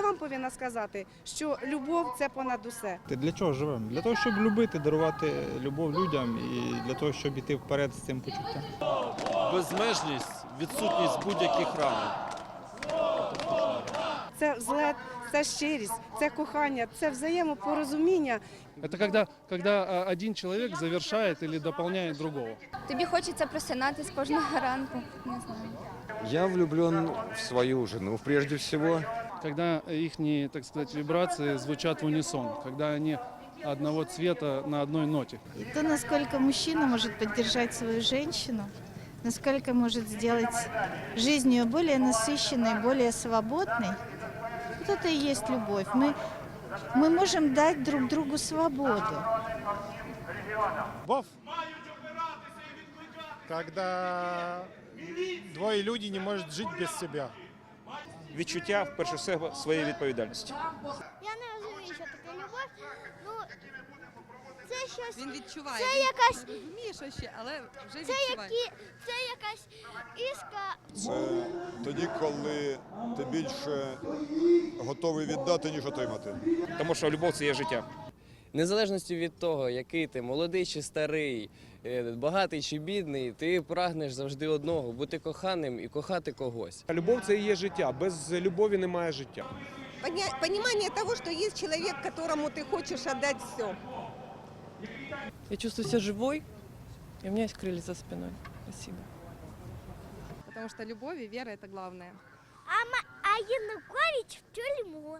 повинна сказати, що любов це понад усе. Ти Для чого живемо? Для того, щоб любити, дарувати любов людям і для того, щоб іти вперед з цим почуттям. безмежність, відсутність будь-яких рамок. Це взлет, це щирість, це кохання, це взаємопорозуміння. Это когда, когда один человек завершает или дополняет другого. Тобі хочеться просинатись кожного ранку. Не знаю. Я влюблен в свою жену прежде всего. Когда их, так сказать, вибрации звучат в унисон, когда они одного цвета на одной ноте. И то, насколько мужчина может поддержать свою женщину, насколько может сделать жизнь ее более насыщенной, более свободной, вот это и есть любовь. Мы, мы можем дать друг другу свободу. Любовь, когда двое людей не может жить без себя. Відчуття, в першу чергу, своєї відповідальності. Я не розумію, що таке любов. Ну, це щось, Він відчуває. це він якась, розуміє, що ще, але вже це відчуває. які, це якась іска. Це тоді, коли ти більше готовий віддати, ніж отримати. Тому що любов це є життя. Незалежності від того, який ти молодий чи старий, багатий чи бідний, ти прагнеш завжди одного бути коханим і кохати когось. Любов це і є життя. Без любові немає життя. Понимание того, что есть человек, которому ты хочешь отдать все. Я чувствую себя живой, и у меня есть крылья за спиной. Спасибо. Потому что любовь и вера – это главное. А, Ма- а Янукович в тюрму.